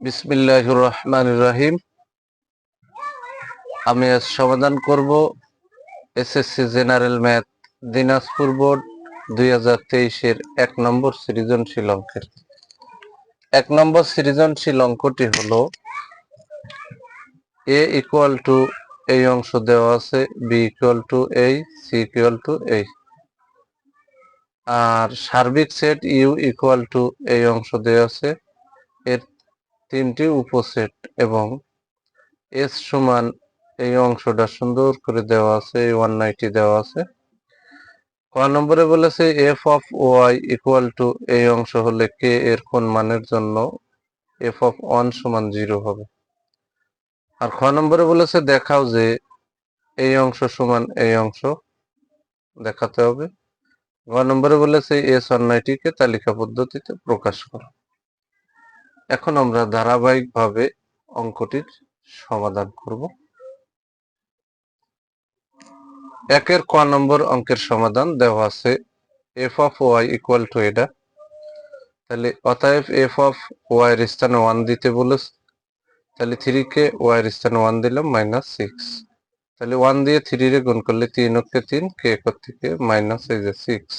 বিসমিল্লাহ রহমান রাহিম আমি আজ সমাধান করব SSC general math, Dinajpur board, দুই হাজার তেইশের এক নম্বর সৃজনশীল অঙ্কের। এক নম্বর সৃজনশীল অঙ্কটি হলো এ ইকুয়াল টু এই অংশ দেওয়া আছে বি ইকুয়াল টু এই সি ইকুয়াল টু এই আর সার্বিক সেট ইউ ইকুয়াল টু এই অংশ দেওয়া আছে, এর তিনটি উপসেট এবং এস সমান এই অংশটা সুন্দর করে দেওয়া আছে, এই ওয়ান নাইনটি দেওয়া আছে। ক নম্বরে বলেছে F of Y equal to এই অংশ হলে কে এর কোন মানের জন্য এফ অফ ওয়ান সমান জিরো হবে। আর খ নম্বরে বলেছে দেখাও যে এই অংশ সমান এই অংশ দেখাতে হবে। গ নম্বরে বলেছে এস নাইনটিকে তালিকা পদ্ধতিতে প্রকাশ করো। এখন আমরা ধারাবাহিকভাবে অঙ্কটির সমাধান করব। একের ক নম্বর অঙ্কের সমাধান দেওয়া আছে F of Y equal to এটা। তাহলে অতএব এফ অফ ওয়াই এর স্থানে ওয়ান দিতে বলেছে, তাহলে থ্রি কে ওয়াই এর স্থানে ওয়ান দিলাম মাইনাস সিক্স তাহলে ওয়ান দিয়ে থ্রি রে গুণ করলে তিন অক্ষে তিন, কে একর থেকে মাইনাস এই যে সিক্স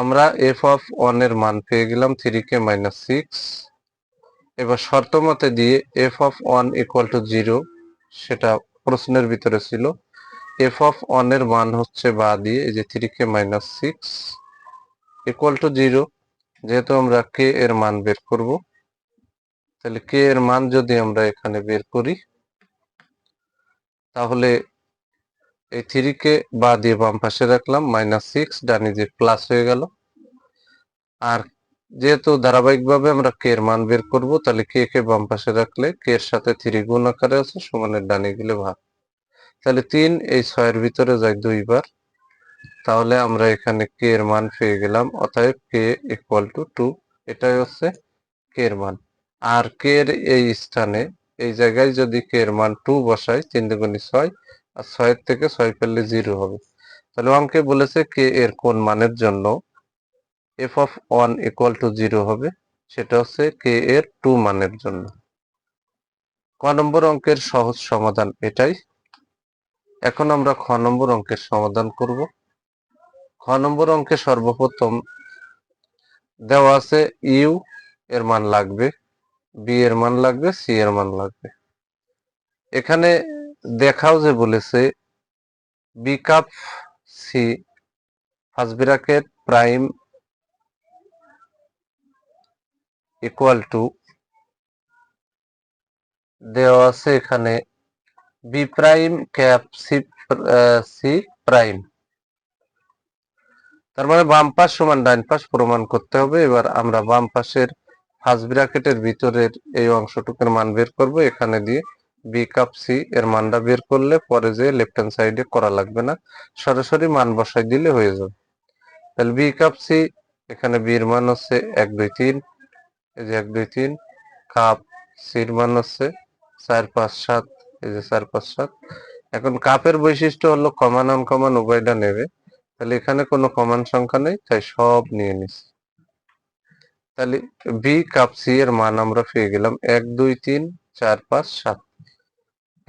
আমরা এফ অফ ওয়ানের মান পেয়ে গেলাম থ্রি কে মাইনাস সিক্স এবার শর্ত মতে দিয়ে F of one equal to zero সেটা প্রশ্নের ভিতরে ছিল। এফ অফ ওয়ানের মান হচ্ছে বা দিয়ে এই যে three K minus six equal to zero যেহেতু আমরা কে এর মান বের করব। তাহলে কে এর মান যদি আমরা এখানে বের করি, তাহলে এই থ্রি কে বা দিয়ে বাম পাশে রাখলাম মাইনাস সিক্স ডানি যে প্লাস হয়ে গেল। আর যেহেতু ধারাবাহিকভাবে আমরা কে এর মান বের করব, তাহলে কে কে বাম পাশে রাখলে কে এর সাথে থ্রি গুণ আকারে আছে, সমানের ডানে গেলে ভাগ। তাহলে তিন, এই ছয়ের ভিতরে যায় দুইবার, তাহলে আমরা এখানে কে এর মান পেয়ে গেলাম, অতএব কে ইকুয়াল টু টু এটাই হচ্ছে কে এর মান। আর কে এর এই স্থানে, এই জায়গায় যদি কে এর মান টু বসাই, তিন দুগুণি ছয় আর ছয়ের থেকে ছয় পেলে জিরো হবে। তাহলে অঙ্কে বলেছে কে এর কোন মানের জন্য F of one equal to zero হবে, সেটা হচ্ছে কে এর টু মানের জন্য। ক নম্বর অঙ্কের সহজ সমাধান এটাই। এখন আমরা খ নম্বর অঙ্কের সমাধান করব। খ নম্বর অঙ্কে সর্বপ্রথম দেওয়া আছে ইউ এর মান লাগবে বি এর মান লাগবে সি এর মান লাগবে। এখানে দেখাও যে বলেছে B cup C first prime equal to দেওয়া আছে এখানে B prime cap C C prime তার মানে বাম পাশ সমান ডাইন পাশ প্রমাণ করতে হবে। এবার আমরা বাম পাশের ফার্স্ট ব্র্যাকেটের ভিতরের এই অংশটুকুর মান বের করব। এখানে দিয়ে বি কাপ সি এর মানটা বের করলে পরে যে লেফট হ্যান্ড সাইডে করা লাগবে না, সরাসরি মান বসাই দিলে হয়ে যাবে। তাহলে বি কাপ সি এখানে বির মান হচ্ছে এক, দুই, তিন। এই যে এক, দুই, তিন কাপ সির মান হচ্ছে চার, পাঁচ, সাত। এই যে চার, পাঁচ, সাত। এখন কাপের বৈশিষ্ট্য হলো কমান আনকমান উভয়টা নেবে। তাহলে এখানে কোনো কমান সংখ্যা নেই, তাই সব নিয়ে নিছি তাহলে বি কাপ সি এর মান আমরা পেয়ে গেলাম এক, দুই, তিন, চার, পাঁচ, সাত।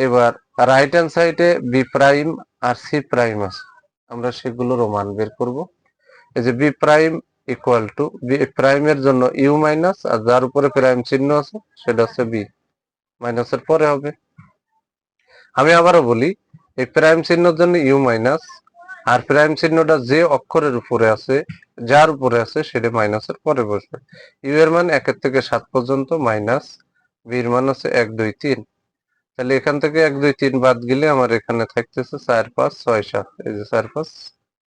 এবার রাইট হ্যান্ড সাইডে বি প্রাইম আর সি প্রাইম আছে। আমরা সেগুলোরও মান বের করব। এই যে B prime equal to B প্রাইমের জন্য ইউ মাইনাস আর যার উপরে প্রাইম চিহ্ন আছে, সেটা হচ্ছে বি মাইনাসের পরে হবে। আমি আবারও বলি, এই প্রাইম চিহ্নের জন্য ইউ মাইনাস আর প্রাইম চিহ্নটা যে অক্ষরের উপরে আছে, যার উপরে আছে, সেটা মাইনাসের পরে বসবে। ইউ এর মান একের থেকে সাত পর্যন্ত মাইনাস বি এর মান হচ্ছে এক, দুই, তিন। তাহলে এখান থেকে এক, দুই, তিন বাদ গেলে আমার এখানে থাকতেছে চার, পাঁচ, ছয়, সাত। এই যে চার, পাঁচ,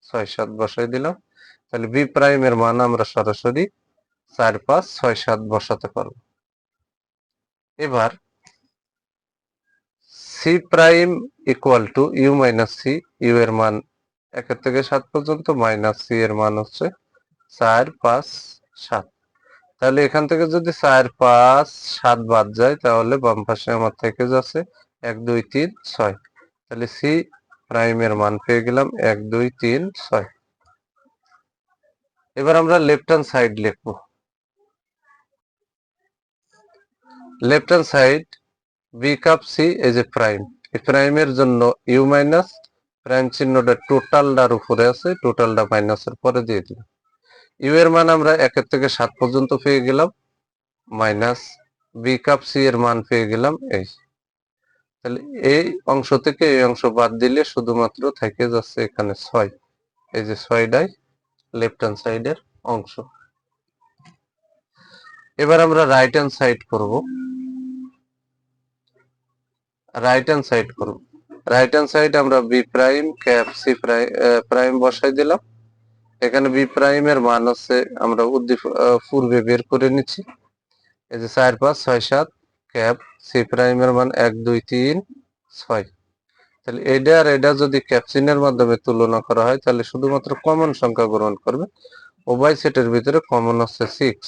ছয়, সাত বসাই দিলাম। তাহলে বি প্রাইমের মান আমরা সরাসরি চার, পাঁচ, ছয়, সাত বসাতে পারব। এবার C prime equal to U minus C, U এর মান একের থেকে সাত পর্যন্ত, মাইনাস সি এর মান হচ্ছে চার, পাঁচ, সাত। তাহলে এখান থেকে যদি চার, পাঁচ, সাত বাদ যায়, তাহলে বাম পাশে আমার থেকে যাচ্ছে এক, দুই, তিন, ছয়। তাহলে সি প্রাইমের মান পেয়ে গেলাম এক, দুই, তিন, ছয়। এবার আমরা লেফট হ্যান্ড সাইড লিখব। Left hand side B cup C এই যে প্রাইম এই প্রাইমের জন্য ইউ মাইনাস প্রাইম চিহ্নটা টোটালটার উপরে আছে টোটালটা মাইনাসের পরে দিয়ে দিলাম। ইউ এর মান আমরা একের থেকে সাত পর্যন্ত পেয়ে গেলাম। মাইনাস বি কাপ সি এর মান পেয়ে গেলাম, এই। তাহলে এই অংশ থেকে এই অংশ বাদ দিলে শুধুমাত্র থেকে যাচ্ছে এখানে ছয়। এই যে ছয়টাই লেফট হ্যান্ড সাইডের অংশ। এবার আমরা রাইট হ্যান্ড সাইড করব। রাইট হ্যান্ড সাইড করব। রাইট হ্যান্ড সাইড আমরা B prime cap C prime বসাই দিলাম। এখানে বি প্রাইমের মান হচ্ছে আমরা উদ্দীপ পূর্বে বের করে নিচ্ছি। এই যে চার পাঁচ ছয় সাত ক্যাপ সি প্রাইমের মান এক, দুই, তিন, ছয়। তাহলে এটা আর এটা যদি ক্যাপসিনের মাধ্যমে তুলনা করা হয়, তাহলে শুধুমাত্র কমন সংখ্যা গ্রহণ করবে। উভয় সেটের ভিতরে কমন হচ্ছে সিক্স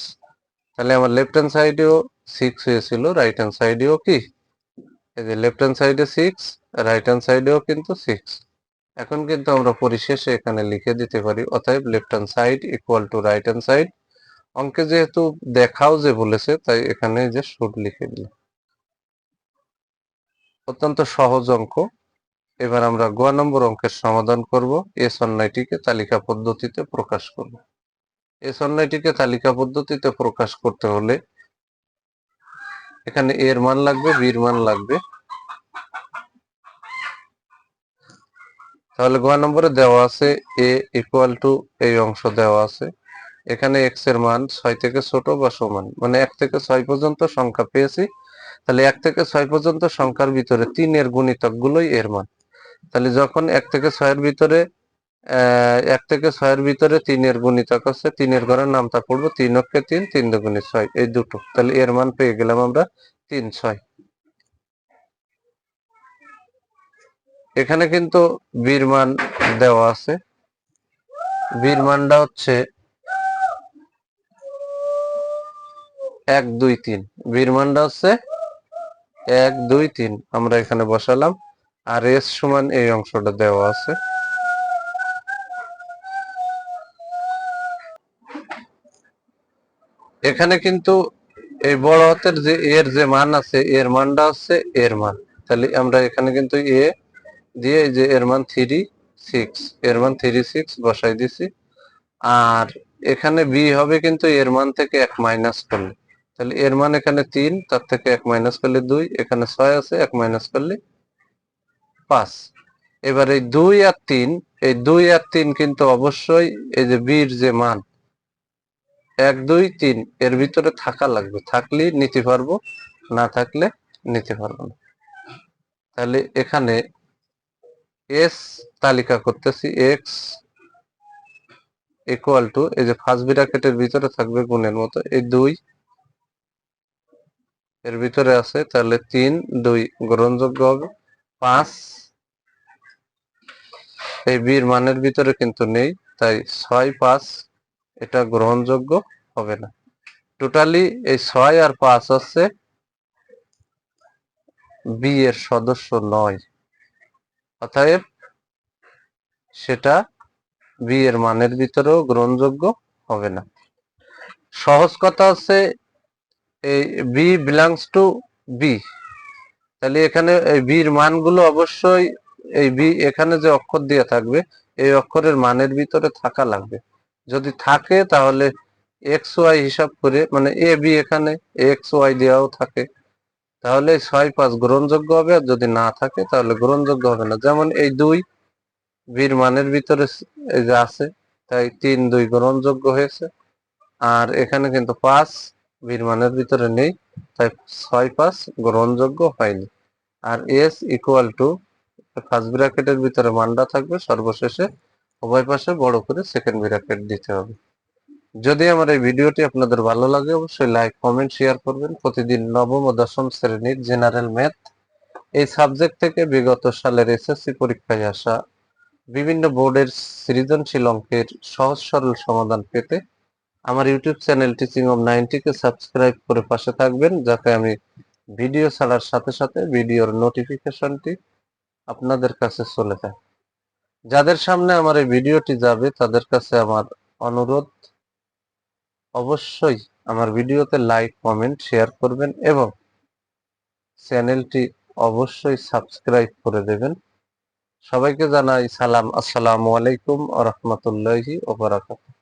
তাহলে আমার লেফট হ্যান্ড সাইডেও সিক্স হয়েছিল রাইট হ্যান্ড সাইডেও কি? এই যে লেফট হ্যান্ড সাইডে সিক্স রাইট হ্যান্ড সাইডেও কিন্তু সিক্স এখন কিন্তু আমরা পরিশেষে এখানে লিখে দিতে পারি, অতএব left hand side equal to right hand side অঙ্কে যেহেতু দেখাও যে বলেছে, তাই এখানে যে শুট লিখে দিলাম। অত্যন্ত সহজ অঙ্ক। এবার আমরা গ নম্বর অঙ্কের সমাধান করব। এস অন্যায়টিকে তালিকা পদ্ধতিতে প্রকাশ করব। এস অন্যায়টিকে তালিকা পদ্ধতিতে প্রকাশ করতে হলে এখানে এর মান লাগবে, বির মান লাগবে। তাহলে গ নম্বরে দেওয়া আছে এ ইকুয়াল টু এই অংশ দেওয়া আছে। এখানে এক্সের মান ছয় থেকে ছোট বা সমান। মানে এক থেকে ছয় পর্যন্ত সংখ্যা পেয়েছি। তাহলে এক থেকে ছয় পর্যন্ত সংখ্যার ভিতরে তিনের গুণিতক গুলোই এর মান। তাহলে যখন এক থেকে ছয়ের ভিতরে এক থেকে ছয়ের ভিতরে তিনের গুণিতক আছে, তিনের ঘরের নামটা পড়ব তিন অক্ষে তিন তিন দুগুণে ছয়, এই দুটো। তাহলে এর মান পেয়ে গেলাম আমরা তিন, ছয়। এখানে কিন্তু বীর মান দেওয়া আছে। বীর মানটা হচ্ছে এক, দুই, তিন। বীর মানটা হচ্ছে এক, দুই, তিন আমরা এখানে বসালাম। আর এস সমান এই অংশটা দেওয়া আছে। এখানে কিন্তু এই বড় হাতের যে, এর যে মান আছে, এর মানটা হচ্ছে এর মান। তাহলে আমরা এখানে কিন্তু এ দিয়ে এই যে এর মান থ্রি সিক্স এর মান থ্রি সিক্স বসাই দিছি। আর এখানে বি হবে কিন্তু এর মান থেকে এক মাইনাস করলে। তাহলে এর মান এখানে তিন, তার থেকে এক মাইনাস করলে দুই, এখানে ছয় আছে, এক মাইনাস করলে পাঁচ। এবার এই দুই আর তিন, এই দুই আর তিন কিন্তু অবশ্যই এই যে বির যে মান, এক, দুই, তিন, এর ভিতরে থাকা লাগবে। থাকলেই নিতে পারব, না থাকলে নিতে পারব না। তাহলে এখানে এস তালিকা করতেছি এক্স ইকুয়াল টু এই যে ফার্স্ট ব্র্যাকেটের ভিতরে থাকবে গুণের মতো, এই দুই এর ভিতরে আছে, তাহলে তিন, দুই গ্রহণযোগ্য হবে, পাঁচ, এই বির মানের ভিতরে কিন্তু নেই, তাই ছয়, পাঁচ, এটা গ্রহণযোগ্য হবে না। টোটালি এই ছয় আর পাঁচ হচ্ছে বি এর সদস্য নয়। অতএব সেটা বি এর মানের ভিতরেও গ্রহণযোগ্য হবে না। সহজ কথা হচ্ছে এই বি বিলংস টু বি তাহলে এখানে এই বির মানগুলো অবশ্যই এই বি এখানে যে অক্ষর দিয়ে থাকবে, এই অক্ষরের মানের ভিতরে থাকা লাগবে। যদি থাকে তাহলে এক্স ওয়াই হিসাব করে মানে এ বি এখানে এক্স ওয়াই দেওয়াও থাকে। তাহলে ছয় পাঁচ গ্রহণযোগ্য হবে, আর যদি না থাকে তাহলে গ্রহণযোগ্য হবে না। যেমন এই দুই বীর মানের ভিতরে এই যে আছে, তাই তিন দুই গ্রহণযোগ্য হয়েছে। আর এখানে কিন্তু পাঁচ বীর মানের ভিতরে নেই, তাই ছয় পাঁচ গ্রহণযোগ্য হয়নি। আর এস ইকুয়াল টু ফার্স্ট ব্র্যাকেটের ভিতরে মানটা থাকবে, সর্বশেষে উভয় পাশে বড় করে সেকেন্ড ব্র্যাকেট দিতে হবে। যদি আমার এই ভিডিওটি আপনাদের ভালো লাগে, অবশ্যই লাইক কমেন্ট শেয়ার করবেন। প্রতিদিন নবম ও দশম শ্রেণির জেনারেল ম্যাথ এই সাবজেক্ট থেকে বিগত সালের এসএসসি পরীক্ষায় আসা বিভিন্ন বোর্ডের সৃজনশীল অঙ্কের সহজ সরল সমাধান পেতে আমার ইউটিউব চ্যানেল টিচিং অফ নাইনটিকে সাবস্ক্রাইব করে পাশে থাকবেন, যাতে আমি ভিডিও ছাড়ার সাথে সাথে ভিডিওর নোটিফিকেশনটি আপনাদের কাছে চলে যায়। যাদের সামনে আমার এই ভিডিওটি যাবে, তাদের কাছে আমার অনুরোধ অবশ্যই আমার ভিডিওতে লাইক কমেন্ট শেয়ার করবেন এবং চ্যানেলটি অবশ্যই সাবস্ক্রাইব করে দেবেন। সবাইকে জানাই সালাম। আসসালামু আলাইকুম আ রহমতুল্লাহি ওবরাকাতুহ